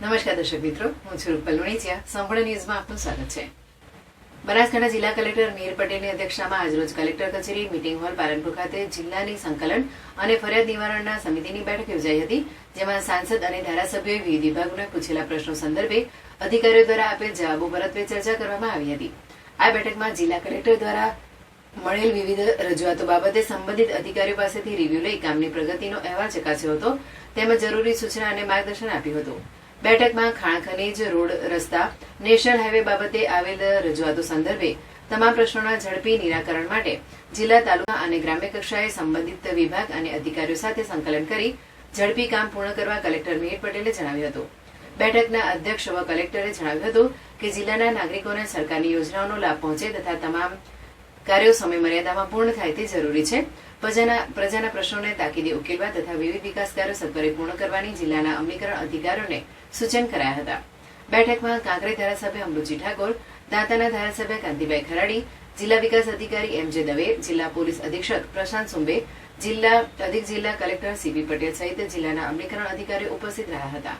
નમસ્કાર દર્શક મિત્રો, હું છું રૂપલ લુણીચિયા. સંપૂર્ણ ન્યૂઝમાં આપનું સ્વાગત છે. બનાસકાંઠા જિલ્લા કલેક્ટર મિહિર પટેલની અધ્યક્ષતામાં આજરોજ કલેક્ટર કચેરી, મીટિંગ હોલ, પાલનપુર ખાતે જિલ્લાની સંકલન અને ફરિયાદ નિવારણના સમિતિની બેઠક યોજાઈ હતી, જેમાં સાંસદ અને ધારાસભ્યોએ વિવિધ વિભાગોને પૂછેલા પ્રશ્નો સંદર્ભે અધિકારીઓ દ્વારા આપેલ જવાબો પરત્વે ચર્ચા કરવામાં આવી હતી. આ બેઠકમાં જિલ્લા કલેક્ટર દ્વારા મળેલ વિવિધ રજૂઆતો બાબતે સંબંધિત અધિકારીઓ પાસેથી રિવ્યુ લઈ કામની પ્રગતિનો અહેવાલ ચકાસ્યો હતો, તેમજ જરૂરી સૂચના અને માર્ગદર્શન આપ્યું હતું. બેઠકમાં ખાણ ખનીજ, રોડ રસ્તા, નેશનલ હાઈવે બાબતે આવેલ રજૂઆતો સંદર્ભે તમામ પ્રશ્નોના ઝડપી નિરાકરણ માટે જિલ્લા તાલુકા અને ગ્રામ્ય કક્ષાએ સંબંધિત વિભાગ અને અધિકારીઓ સાથે સંકલન કરી ઝડપી કામ પૂર્ણ કરવા કલેક્ટર મિહિર પટેલે જણાવ્યું હતું. બેઠકના અધ્યક્ષ વ કલેક્ટરે જણાવ્યું હતું કે જિલ્લાના નાગરિકોને સરકારની યોજનાઓનો લાભ પહોંચે તથા તમામ કાર્યો સમય મર્યાદામાં પૂર્ણ થાય તે જરૂરી છે. પ્રજાના પ્રજાના પ્રશ્નોને તાકીદે ઉકેલવા તથા વિવિધ વિકાસ કાર્યો સત્વરે પૂર્ણ કરવાની જિલ્લાના અમલીકરણ અધિકારીઓને સૂચન કરાયા હતા. બેઠકમાં કાંકરે ધારાસભ્ય અમૃતજી ઠાકોર, દાંતાના ધારાસભ્ય કાંતિભાઈ ખરાડી, જિલ્લા વિકાસ અધિકારી એમ જે દવે, જિલ્લા પોલીસ અધિક્ષક પ્રશાંત સુંબે, જિલ્લા, અધિક જિલ્લા કલેક્ટર સીપી પટેલ સહિત જિલ્લાના અમલીકરણ અધિકારીઓ ઉપસ્થિત રહ્યા હતા.